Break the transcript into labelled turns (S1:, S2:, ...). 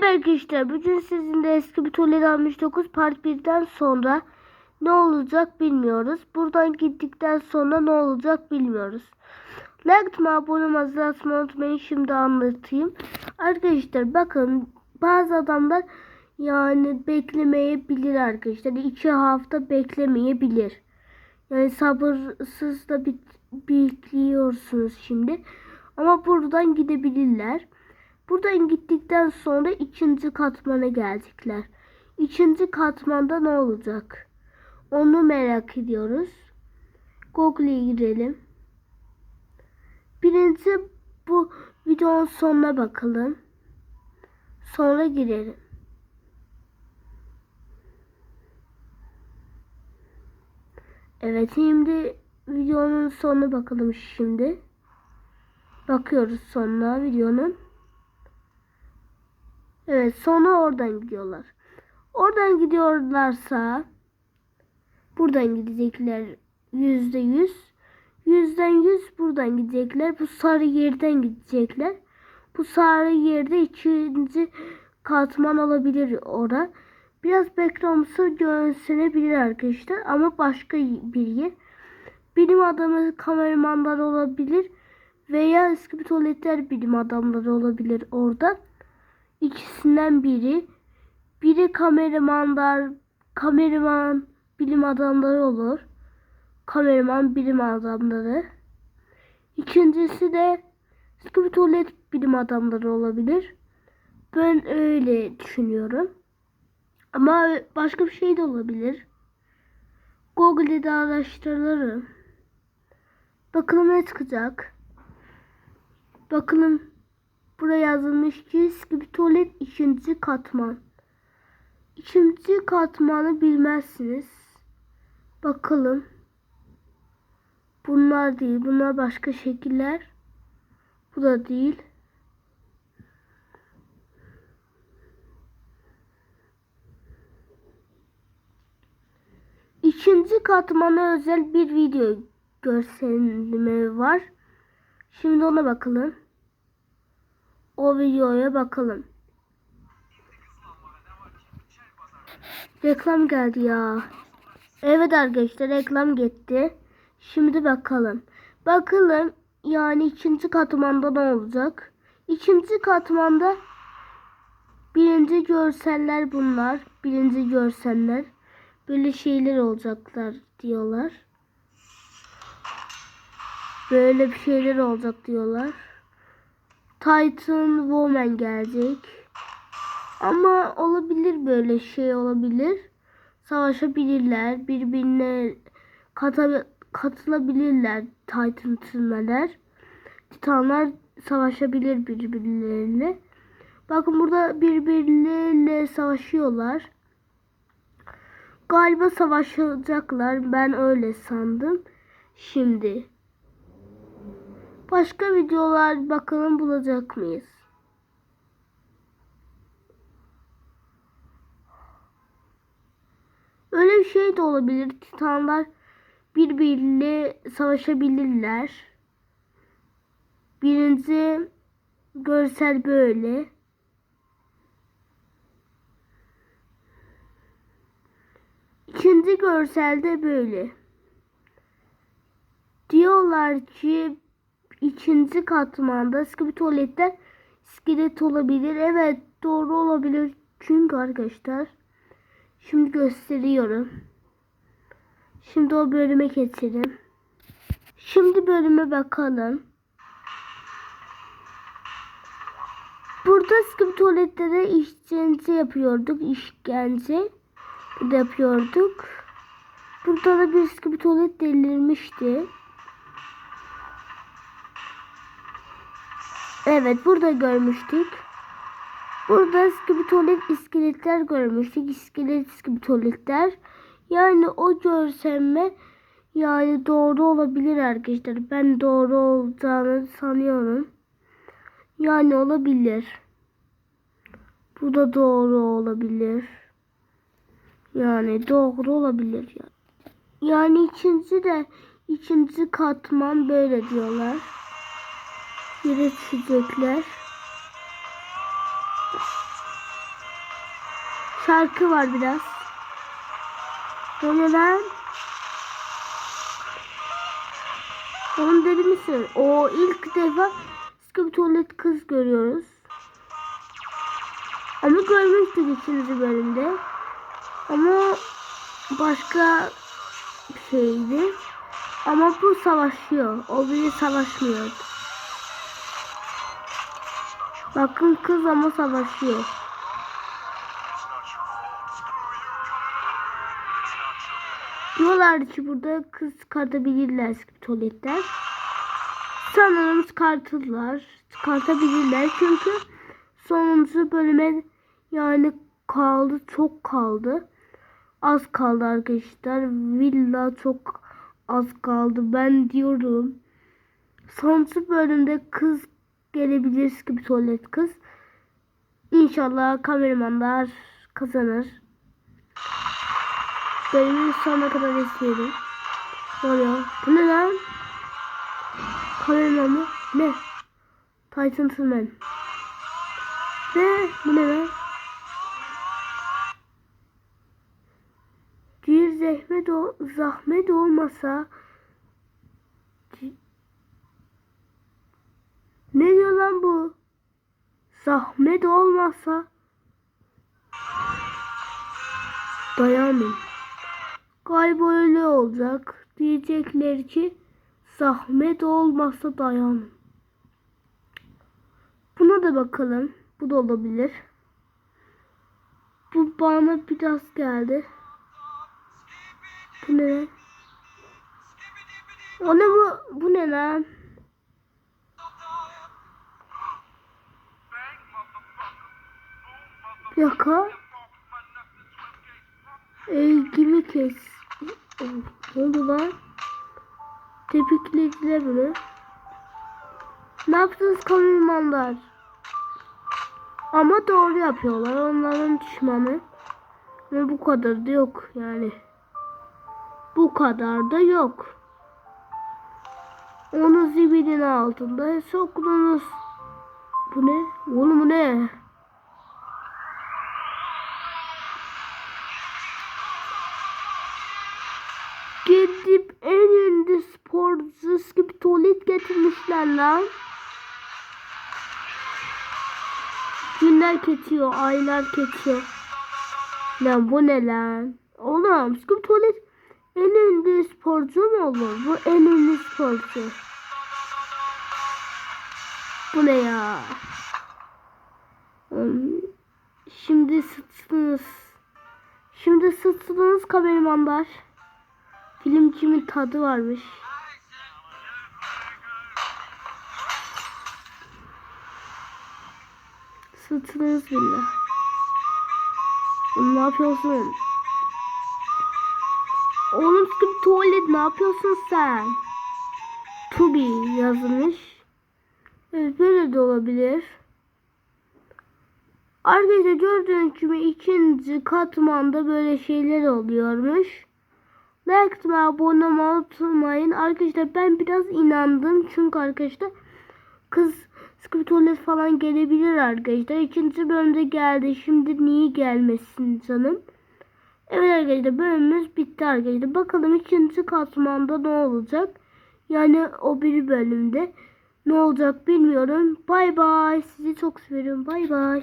S1: Merhaba arkadaşlar. Bugün sizinle eski bir tuvalet 69 part 1'den sonra ne olacak bilmiyoruz. Buradan gittikten sonra ne olacak bilmiyoruz. Like abone olmayı atmayı unutmayın. Şimdi anlatayım. Arkadaşlar bakın bazı adamlar yani beklemeyebilir arkadaşlar. iki hafta beklemeyebilir. Yani sabırsız da bekliyorsunuz şimdi. Ama buradan gidebilirler. Buradan gittikten sonra ikinci katmana gelecekler. İkinci katmanda ne olacak? Onu merak ediyoruz. Google'e girelim. Birinci bu videonun sonuna bakalım. Sonra girelim. Evet şimdi videonun sonuna bakalım şimdi. Bakıyoruz sonuna videonun. Evet sonra oradan gidiyorlar. Oradan gidiyorlarsa buradan gidecekler yüzde yüz. Yüzden yüz buradan gidecekler. Bu sarı yerden gidecekler. Bu sarı yerde ikinci katman olabilir ora. Biraz background'sı gösterebilir arkadaşlar ama başka bir yer. Bilim adamı kameramanlar olabilir veya eski bir tuvaletler bilim adamları olabilir orada. İkisinden biri. Biri kameramanlar, kameraman bilim adamları olur. Kameraman bilim adamları. İkincisi de bir tuvalet bilim adamları olabilir. Ben öyle düşünüyorum. Ama başka bir şey de olabilir. Google'de araştırırım. Bakalım ne çıkacak. Bakalım buraya yazılmış ki eski bir tuvalet ikinci katman. İkinci katmanı bilmezsiniz. Bakalım. Bunlar değil. Bunlar başka şekiller. Bu da değil. İkinci katmana özel bir video görselimi var. Şimdi ona bakalım. O videoya bakalım. Reklam geldi ya. Evet arkadaşlar reklam gitti. Şimdi bakalım. Bakalım yani ikinci katmanda ne olacak? İkinci katmanda birinci görseller bunlar. Birinci görseller. Böyle şeyler olacaklar diyorlar. Böyle bir şeyler olacak diyorlar. Titan Woman gelecek. Ama olabilir böyle şey olabilir. Savaşabilirler. Birbirine kata, katılabilirler Titan tırmeler. Titanlar savaşabilir birbirleriyle. Bakın burada birbirleriyle savaşıyorlar. Galiba savaşacaklar. Ben öyle sandım. Şimdi. Başka videolar bakalım bulacak mıyız? Öyle bir şey de olabilir. Titanlar birbiriyle savaşabilirler. Birinci görsel böyle. İkinci görselde böyle. Diyorlar ki ikinci katmanda bir tuvaletler iskelet olabilir. Evet doğru olabilir. Çünkü arkadaşlar şimdi gösteriyorum. Şimdi o bölüme geçelim. Şimdi bölüme bakalım. Burada bir tuvaletlere işkence yapıyorduk. işkence. Yapıyorduk. Burada da bir bir tuvalet delirmişti. Evet burada görmüştük. Burada tuvalet iskeletler görmüştük. İskelet tuvaletler. Yani o görselme yani doğru olabilir arkadaşlar. Ben doğru olacağını sanıyorum. Yani olabilir. Bu da doğru olabilir. Yani doğru olabilir yani. Yani ikinci de ikinci katman böyle diyorlar. Yere düşecekler. Şarkı var biraz. Böyle lan. Onun dedi misin? O ilk defa bir tuvalet kız görüyoruz. Ama görmüştük ikinci bölümde. Ama başka şeydi. Ama bu savaşıyor. O biri savaşmıyor. Bakın kız ama savaşıyor. Diyorlar ki burada kız çıkartabilirler tuvaletten. Sanırım çıkartırlar. Çıkartabilirler çünkü sonuncu bölüme yani kaldı çok kaldı. Az kaldı arkadaşlar. Villa çok az kaldı. Ben diyorum. Sonuncu bölümde kız gelebilir gibi tuvalet kız. İnşallah kameramanlar kazanır. Bölümün sonuna kadar izleyelim. Ne oluyor? Bu ne lan? Kameraman mı? Ne? Titan Man. Ne? Bu ne lan? Bir zahmet, o, zahmet olmasa Ne diyor lan bu? Zahmet olmasa dayanın. Galiba öyle olacak. Diyecekler ki zahmet olmasa dayanın. Buna da bakalım. Bu da olabilir. Bu bana biraz geldi. Bu ne? O ne bu? Bu ne lan? Dakika. Elgimi kes. Oh, Ne oldu lan? Tepiklediler bunu. Ne yaptınız kameramanlar? Ama doğru yapıyorlar. Onların düşmanı. Ve bu kadar da yok yani. Bu kadar da yok. Onu zibidin altında soktunuz. Bu ne? Oğlum bu ne? Tuvalet getirmişler lan. Günler geçiyor, aylar geçiyor. Lan bu ne lan? Oğlum skip tuvalet en ünlü sporcu mu olur? Bu en ünlü sporcu. Bu ne ya? Hmm, Şimdi sıçtınız. Şimdi sıçtınız kameramanlar. Filmcimin tadı varmış. Sıçtınız billah. Oğlum ne yapıyorsun? Oğlum sıkıp tuvalet ne yapıyorsun sen? Tubi yazılmış. Evet böyle de olabilir. Arkadaşlar gördüğünüz gibi ikinci katmanda böyle şeyler oluyormuş. Like atmayı, abone olmayı unutmayın. Arkadaşlar ben biraz inandım. Çünkü arkadaşlar kız tuvalet falan gelebilir arkadaşlar. İkinci bölümde geldi. Şimdi niye gelmesin canım? Evet arkadaşlar bölümümüz bitti arkadaşlar. Bakalım ikinci katmanda ne olacak? Yani o bir bölümde ne olacak bilmiyorum. Bay bay. Sizi çok seviyorum. Bay bay.